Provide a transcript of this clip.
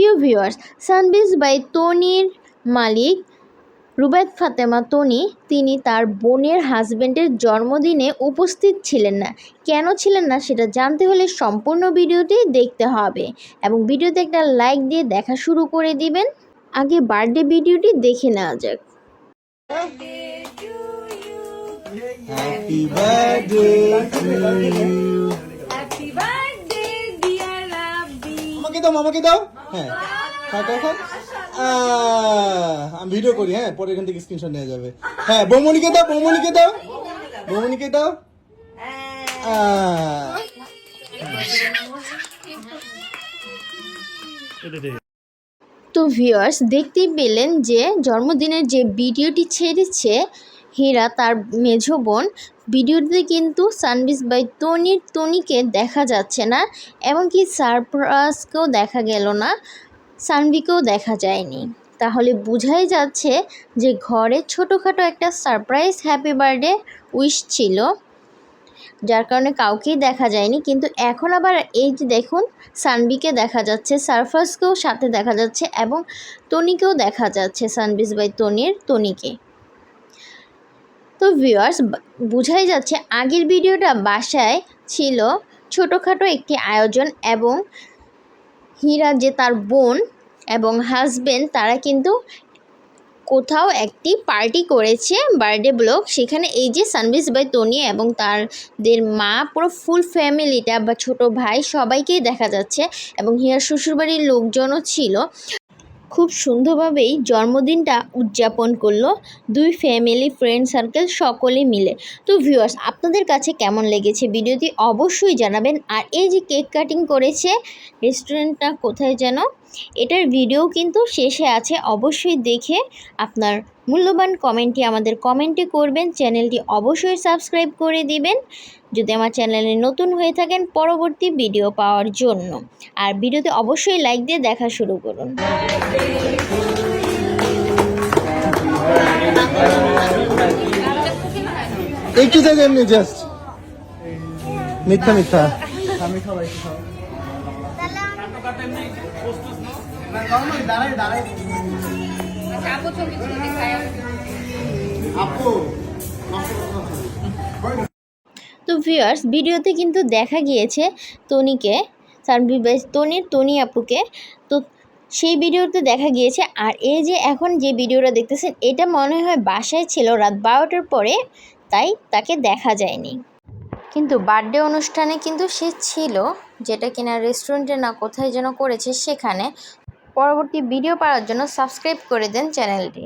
প্রিয় ভিউয়ার্স সানবিজ বাই তনির মালিক রুবায়ত ফাতেমা তনি, তিনি তার বোনের হাজব্যান্ডের জন্মদিনে উপস্থিত ছিলেন না। কেন ছিলেন না সেটা জানতে হলে সম্পূর্ণ ভিডিওটি দেখতে হবে এবং ভিডিওতে একটা লাইক দিয়ে দেখা শুরু করে দিবেন। আগে বার্থডে ভিডিওটি দেখে নেওয়া যাক। Happy birthday to you. Happy birthday dear lovely আমাকে দাও, আমাকে দাও। হ্যাঁ। খাও খাও খাও আমি ভিডিও করি হ্যাঁ পরে এখান থেকে স্ক্রিনশট নেওয়া যাবে। হ্যাঁ বৌমনিকে দাও বৌমনিকে দাও। বৌমনিকে দাও। তো ভিউয়ার্স দেখতেই পেলেন যে জন্মদিনের যে ভিডিওটি ছেড়েছে হীরা তার মেঝো বোন। ভিডিওতে কিন্তু সানবিস বাই তনির তনিকে দেখা যাচ্ছে না এমনকি সারপ্রাসকেও দেখা গেল না সানভিকেও দেখা যায়নি। তাহলে বোঝাই যাচ্ছে যে ঘরে ছোটোখাটো একটা সারপ্রাইজ হ্যাপি বার্থডে উইশ ছিল, যার কারণে কাউকেই দেখা যায়নি। কিন্তু এখন আবার এই যে দেখুন, সানবিকে দেখা যাচ্ছে সারফাসকেও সাথে দেখা যাচ্ছে এবং তনিকেও দেখা যাচ্ছে সানবিস বাই তনির তনিকে ভিউয়ার্স বোঝাই যাচ্ছে আগের ভিডিওটা বাসায় ছিল ছোটোখাটো একটি আয়োজন এবং হীরা যে তার বোন এবং হাজবেন্ড তারা কিন্তু কোথাও একটি পার্টি করেছে বার্থডে ব্লগ সেখানে এই যে সানবিস বাই তনি এবং তাদের মা, পুরো ফুল ফ্যামিলিটা বা ছোট ভাই সবাইকেই দেখা যাচ্ছে এবং হিয়ার শ্বশুরবাড়ির লোকজনও ছিল। খুব সুন্দরভাবেই জন্মদিনটা উদযাপন করল। দুই ফ্যামিলি ফ্রেন্ড সার্কেল সকলে মিলে। তো ভিউয়ার্স আপনাদের কাছে কেমন লেগেছে ভিডিওটি অবশ্যই জানাবেন। আর এই যে কেক কাটিং করেছে রেস্টুরেন্টটা কোথায় যেন, এটার ভিডিও কিন্তু শেষে আছে। অবশ্যই দেখে আপনার মূল্যবান কমেন্টটি আমাদের কমেন্টে করবেন। চ্যানেলটি অবশ্যই সাবস্ক্রাইব করে দিবেন যদি আমার চ্যানেলে নতুন হয়ে থাকেন পরবর্তী ভিডিও পাওয়ার জন্য। আর ভিডিওতে অবশ্যই লাইক দিয়ে দেখা শুরু করুন। একটু জায়গা এমনি জাস্ট মিথ্যা মিথ্যা। আপু তো ভিউয়ার্স ভিডিওতে কিন্তু দেখা গিয়েছে তনিকে তনির তনি আপুকে। তো সেই ভিডিওতে দেখা গিয়েছে, আর এই যে এখন যে ভিডিওটা দেখতেছেন, এটা মনে হয় বাসায় ছিল রাত বারোটার পরে, তাই তাকে দেখা যায়নি। কিন্তু বার্থডে অনুষ্ঠানে কিন্তু সে ছিল, যেটা কিনা রেস্টুরেন্টে না কোথায় যেন করেছে সেখানে। পরবর্তী ভিডিও পাওয়ার জন্য সাবস্ক্রাইব করে দেন চ্যানেলটি।